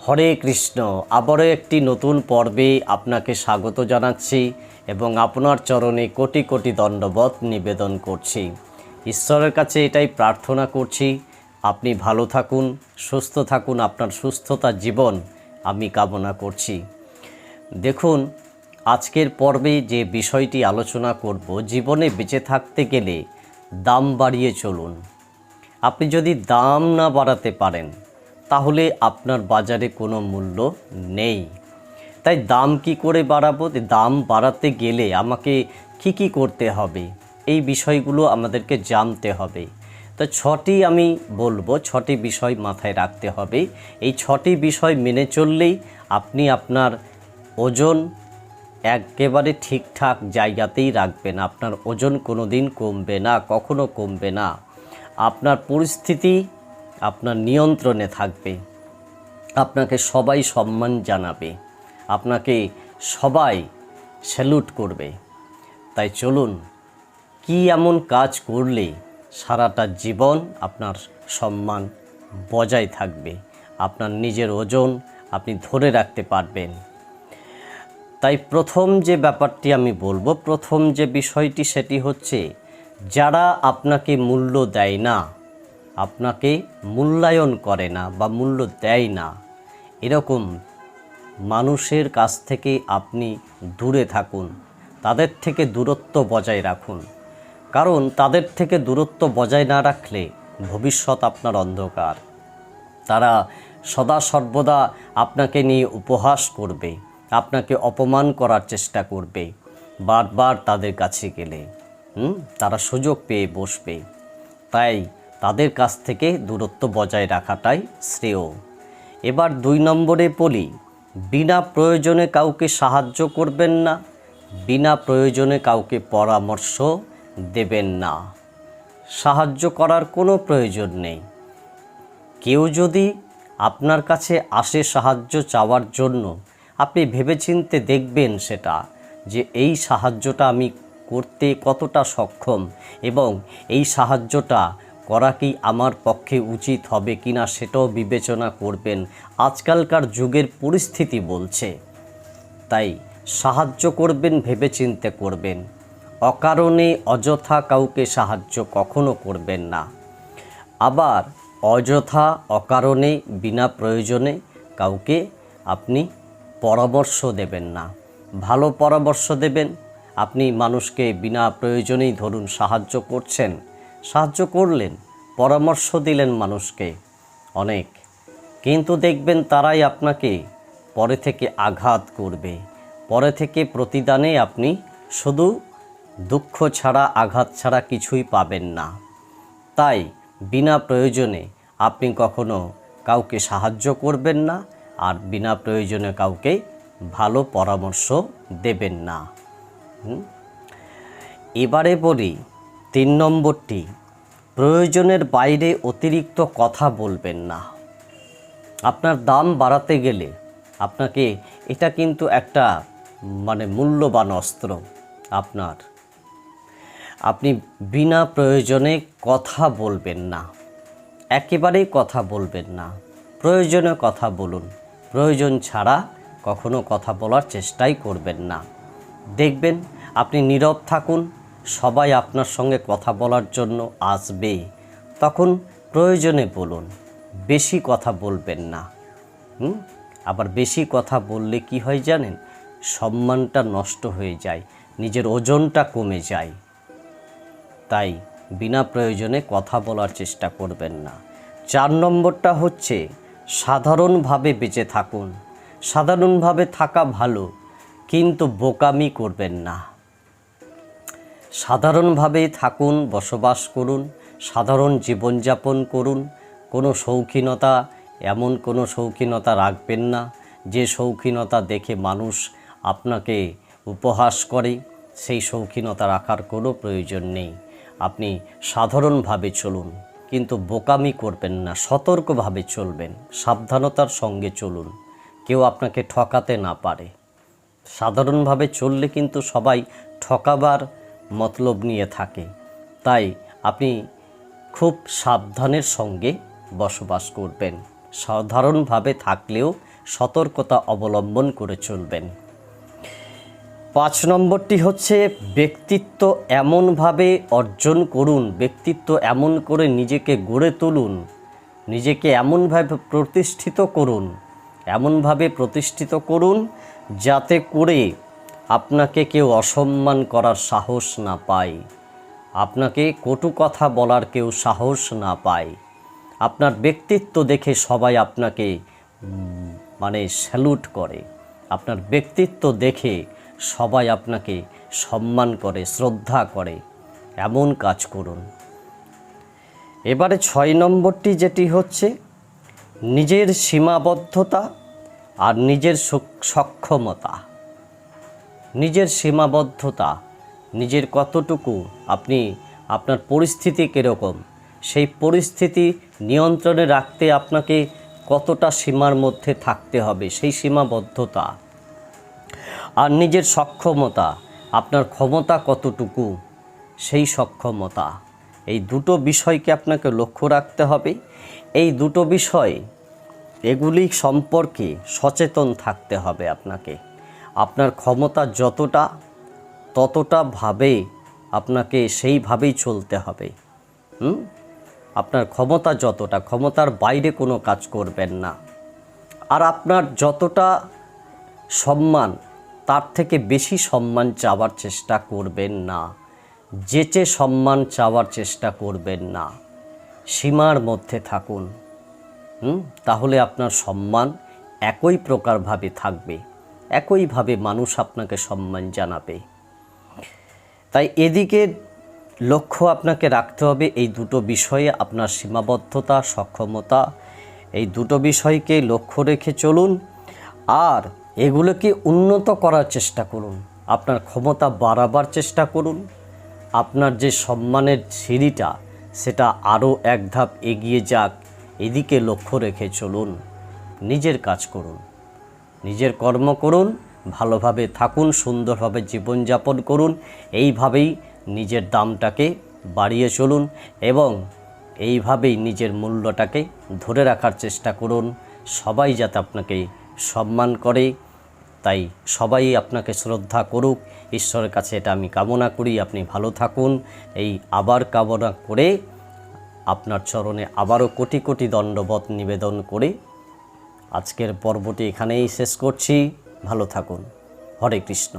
হরে কৃষ্ণ, আবারও একটি নতুন পর্বে আপনাকে স্বাগত জানাচ্ছি এবং আপনার চরণে কোটি কোটি দণ্ডবত নিবেদন করছি। ঈশ্বরের কাছে এটাই প্রার্থনা করছি, আপনি ভালো থাকুন, সুস্থ থাকুন, আপনার সুস্থতা জীবন আমি কামনা করছি। দেখুন, আজকের পর্বে যে বিষয়টি আলোচনা করব, জীবনে বেঁচে থাকতে গেলে দাম বাড়িয়ে চলুন। আপনি যদি দাম না বাড়াতে পারেন তাহলে আপনার বাজারে কোনো মূল্য নেই। তাই দাম কি করে বাড়াবো? দাম বাড়াতে গেলে আমাকে কি কি করতে হবে? এই বিষয়গুলো আমাদেরকে জানতে হবে। তো ছটি আমি বলব, ছটি বিষয় মাথায় রাখতে হবে। এই ছটি বিষয় মেনে চললেই আপনি আপনার ওজন একেবারে ঠিকঠাক জায়গাতেই রাখবেন। আপনার ওজন কোনো দিন কমবে না, কখনো কমবে না। আপনার পরিস্থিতি আপনার নিয়ন্ত্রণে থাকবে। আপনাকে সবাই সম্মান জানাবে। আপনাকে সবাই স্যালুট করবে। তাই চলুন, কি এমন কাজ করলে সারাটা জীবন আপনার সম্মান বজায় থাকবে? আপনার নিজের ওজন আপনি ধরে রাখতে পারবেন। তাই প্রথম যে ব্যাপারটি আমি বলব, প্রথম যে বিষয়টি সেটি হচ্ছে, যারা আপনাকে মূল্য দেয় না আপনাকে মূল্যায়ন করে না বা মূল্য দেয় না। এরকম মানুষের কাছ থেকে আপনি দূরে থাকুন। তাদের থেকে দূরত্ব বজায় রাখুন। কারণ তাদের থেকে দূরত্ব বজায় না রাখলে ভবিষ্যৎ আপনার অন্ধকার। তারা সদা সর্বদা আপনাকে নিয়ে উপহাস করবে, আপনাকে অপমান করার চেষ্টা করবে, বারবার তাদের কাছে গেলে। তারা সুযোগ পেয়ে বসবে। তাই তাদের কাছ থেকে দূরত্ব বজায় রাখাটাই শ্রেয়। এবার দুই নম্বরে বলি, বিনা প্রয়োজনে কাউকে সাহায্য করবেন না, বিনা প্রয়োজনে কাউকে পরামর্শ দেবেন না। সাহায্য করার কোনো প্রয়োজন নেই। কেউ যদি আপনার কাছে আসে সাহায্য চাওয়ার জন্য, আপনি ভেবেচিন্তে দেখবেন সেটা যে এই সাহায্যটা আমি করতে কতটা সক্ষম এবং এই সাহায্যটা করা কি আমার পক্ষে উচিত হবে কিনা সেটাও বিবেচনা করবেন। আজকালকার যুগের পরিস্থিতি বলছে। তাই সাহায্য করবেন, ভেবেচিন্তে করবেন। অকারণে অযথা কাউকে সাহায্য কখনো করবেন না। আবার অযথা, অকারণে, বিনা প্রয়োজনে কাউকে আপনি পরামর্শ দেবেন না। ভালো পরামর্শ দেবেন। আপনি মানুষকে বিনা প্রয়োজনেই ধরুন সাহায্য করছেন। সাহায্য করলেন, পরামর্শ দিলেন মানুষকে অনেক। কিন্তু দেখবেন তারাই আপনাকে পরে থেকে আঘাত করবে। পরে থেকে প্রতিদানে আপনি শুধু দুঃখ ছাড়া, আঘাত ছাড়া কিছুই পাবেন না। তাই বিনা প্রয়োজনে আপনি কখনো কাউকে সাহায্য করবেন না আর বিনা প্রয়োজনে কাউকে ভালো পরামর্শ দেবেন না। এবারে বলি তিন নম্বরটি, প্রয়োজনের বাইরে অতিরিক্ত কথা বলবেন না। আপনার দাম বাড়াতে গেলে আপনাকে এটা কিন্তু একটা মানে মূল্যবান অস্ত্র আপনার। আপনি বিনা প্রয়োজনে কথা বলবেন না। একেবারেই কথা বলবেন না। প্রয়োজনে কথা বলুন। প্রয়োজন ছাড়া কখনো কথা বলার চেষ্টাই করবেন না। দেখবেন আপনি নীরব থাকুন। সবাই আপনার সঙ্গে কথা বলার জন্য আসবে। তখন প্রয়োজনে বলুন, বেশি কথা বলবেন না। হুম? আবার বেশি কথা বললে কি হয় জানেন? সম্মানটা নষ্ট হয়ে যায়, নিজের ওজনটা কমে যায়। তাই বিনা প্রয়োজনে কথা বলার চেষ্টা করবেন না। চার নম্বরটা হচ্ছে, সাধারণভাবে বেঁচে থাকুন। সাধারণভাবে থাকা ভালো, কিন্তু বোকামি করবেন না। সাধারণভাবে থাকুন, বসবাস করুন, সাধারণ জীবনযাপন করুন। কোনো শৌখিনতা, এমন কোনো শৌখিনতা রাখবেন না। যে শৌখিনতা দেখে মানুষ আপনাকে উপহাস করে, সেই শৌখিনতা রাখার কোনো প্রয়োজন নেই। আপনি সাধারণভাবে চলুন, কিন্তু বোকামি করবেন না, সতর্কভাবে চলবেন, সাবধানতার সঙ্গে চলুন। কেউ আপনাকে ঠকাতে না পারে। সাধারণভাবে চললে কিন্তু সবাই ঠকাবার মতলব নিয়ে থাকে। তাই আপনি খুব সাবধানের সঙ্গে বসবাস করবেন। সাধারণভাবে থাকলেও সতর্কতা অবলম্বন করে চলবেন। পাঁচ নম্বরটি হচ্ছে ব্যক্তিত্ব এমনভাবে অর্জন করুন, ব্যক্তিত্ব এমন করে নিজেকে গড়ে তুলুন, নিজেকে এমনভাবে প্রতিষ্ঠিত করুন, এমনভাবে প্রতিষ্ঠিত করুন যাতে করে আপনাকে কেউ অসম্মান করার সাহস না পায়। আপনাকে কটু কথা বলার কেউ সাহস না পায়। আপনার ব্যক্তিত্ব দেখে সবাই আপনাকে মানে স্যালুট করে। আপনার ব্যক্তিত্ব দেখে সবাই আপনাকে সম্মান করে, শ্রদ্ধা করে। এমন কাজ করুন। এবারে ছয় নম্বরটি যেটি হচ্ছে, নিজের সীমাবদ্ধতা আর নিজের সক্ষমতা। নিজের সীমাবদ্ধতা, নিজের কতটুকু আপনি আপনার পরিস্থিতি কীরকম, সেই পরিস্থিতি নিয়ন্ত্রণে রাখতে আপনাকে কতটা সীমার মধ্যে থাকতে হবে, সেই সীমাবদ্ধতা। আর নিজের সক্ষমতা, আপনার ক্ষমতা কতটুকু, সেই সক্ষমতা। এই দুটো বিষয়কে আপনাকে লক্ষ্য রাখতে হবে। এই দুটো বিষয়, এগুলি সম্পর্কে সচেতন থাকতে হবে আপনাকে। আপনার ক্ষমতা যতটা, ততটা ভাবে আপনাকে সেইভাবেই চলতে হবে। হুম? আপনার ক্ষমতা যতটা, ক্ষমতার বাইরে কোনো কাজ করবেন না। আর আপনার যতটা সম্মান, তার থেকে বেশি সম্মান চাওয়ার চেষ্টা করবেন না। যেচে সম্মান চাওয়ার চেষ্টা করবেন না। সীমার মধ্যে থাকুন। হুম? তাহলে আপনার সম্মান একই প্রকারভাবে থাকবে। একইভাবে মানুষ আপনাকে সম্মান জানাবে। তাই এদিকে লক্ষ্য আপনাকে রাখতে হবে, এই দুটো বিষয়ে আপনার সীমাবদ্ধতা, সক্ষমতা, এই দুটো বিষয়কে লক্ষ্য রেখে চলুন। আর এগুলোকে উন্নত করার চেষ্টা করুন, আপনার ক্ষমতা বাড়াবার চেষ্টা করুন, আপনার যে সম্মানের সিঁড়িটা, সেটা আরও এক ধাপ এগিয়ে যাক, এদিকে লক্ষ্য রেখে চলুন, নিজের কাজ করুন। নিজের কর্ম করুন, ভালোভাবে থাকুন, সুন্দরভাবে জীবনযাপন করুন, এইভাবেই নিজের দামটাকে বাড়িয়ে চলুন এবং এইভাবেই নিজের মূল্যটাকে ধরে রাখার চেষ্টা করুন। সবাই যাতে আপনাকে সম্মান করে, তাই সবাই আপনাকে শ্রদ্ধা করুক। ঈশ্বরের কাছে এটা আমি কামনা করি, আপনি ভালো থাকুন। এই আবার কামনা করে আপনার চরণে আবারও কোটি কোটি দণ্ডবত নিবেদন করে আজকের পর্বটি এখানেই শেষ করছি। ভালো থাকুন। হরে কৃষ্ণ।